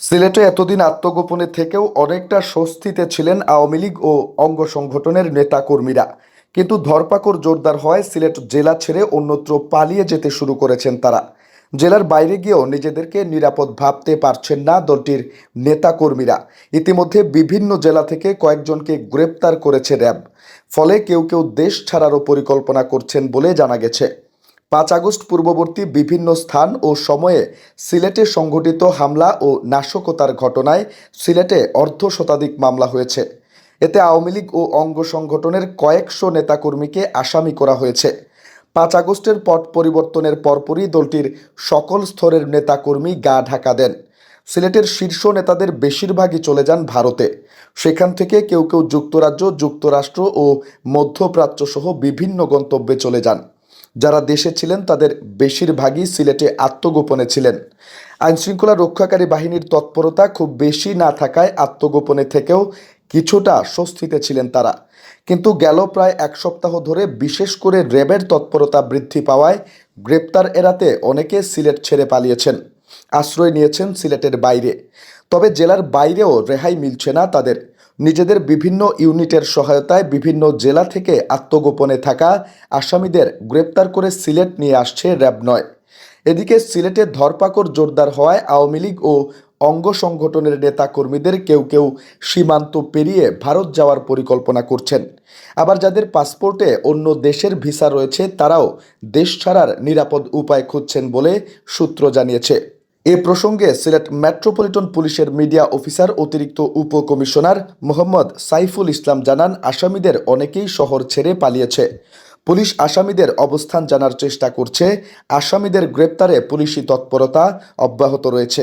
সিলেটে এতদিন আত্মগোপনে থেকেও অনেকটা স্বস্তিতে ছিলেন আওয়ামী লীগ ও অঙ্গ সংগঠনের নেতাকর্মীরা। কিন্তু ধরপাকড় জোরদার হয় সিলেট জেলা ছেড়ে অন্যত্র পালিয়ে যেতে শুরু করেছেন তারা। জেলার বাইরে গিয়েও নিজেদেরকে নিরাপদ ভাবতে পারছেন না দলটির নেতাকর্মীরা। ইতিমধ্যে বিভিন্ন জেলা থেকে কয়েকজনকে গ্রেপ্তার করেছে র্যাব। ফলে কেউ কেউ দেশ ছাড়ারও পরিকল্পনা করছেন বলে জানা গেছে। পাঁচ আগস্ট পূর্ববর্তী বিভিন্ন স্থান ও সময়ে সিলেটে সংঘটিত হামলা ও নাশকতার ঘটনায় সিলেটে অর্ধ শতাধিক মামলা হয়েছে। এতে আওয়ামী লীগ ও অঙ্গ সংগঠনের কয়েকশো নেতাকর্মীকে আসামি করা হয়েছে। পাঁচ আগস্টের পট পরিবর্তনের পরপরই দলটির সকল স্তরের নেতাকর্মী গা ঢাকা দেন। সিলেটের শীর্ষ নেতাদের বেশিরভাগই চলে যান ভারতে। সেখান থেকে কেউ কেউ যুক্তরাজ্য, যুক্তরাষ্ট্র ও মধ্যপ্রাচ্য সহ বিভিন্ন গন্তব্যে চলে যান। যারা দেশে ছিলেন, তাদের বেশিরভাগই সিলেটে আত্মগোপনে ছিলেন। আইনশৃঙ্খলা রক্ষাকারী বাহিনীর তৎপরতা খুব বেশি না থাকায় আত্মগোপনে থেকেও কিছুটা স্বস্তিতে ছিলেন তারা। কিন্তু গেল প্রায় এক সপ্তাহ ধরে বিশেষ করে র্যাবের তৎপরতা বৃদ্ধি পাওয়ায় গ্রেপ্তার এড়াতে অনেকে সিলেট ছেড়ে পালিয়েছেন, আশ্রয় নিয়েছেন সিলেটের বাইরে। তবে জেলার বাইরেও রেহাই মিলছে না তাদের। নিজেদের বিভিন্ন ইউনিটের সহায়তায় বিভিন্ন জেলা থেকে আত্মগোপনে থাকা আসামিদের গ্রেপ্তার করে সিলেট নিয়ে আসছে র্যাব নয়। এদিকে সিলেটে ধরপাকড় জোরদার হওয়ায় আওয়ামী লীগ ও অঙ্গ সংগঠনের নেতা কর্মীদের কেউ কেউ সীমান্ত পেরিয়ে ভারত যাওয়ার পরিকল্পনা করছেন। আবার যাদের পাসপোর্টে অন্য দেশের ভিসা রয়েছে, তারাও দেশ ছাড়ার নিরাপদ উপায় খুঁজছেন বলে সূত্র জানিয়েছে। এ প্রসঙ্গে সিলেট মেট্রোপলিটন পুলিশের মিডিয়া অফিসার অতিরিক্ত উপকমিশনার মোহাম্মদ সাইফুল ইসলাম জানান, আসামিদের অনেকেই শহর ছেড়ে পালিয়েছে। পুলিশ আসামিদের অবস্থান জানার চেষ্টা করছে। আসামিদের গ্রেপ্তারে পুলিশি তৎপরতা অব্যাহত রয়েছে।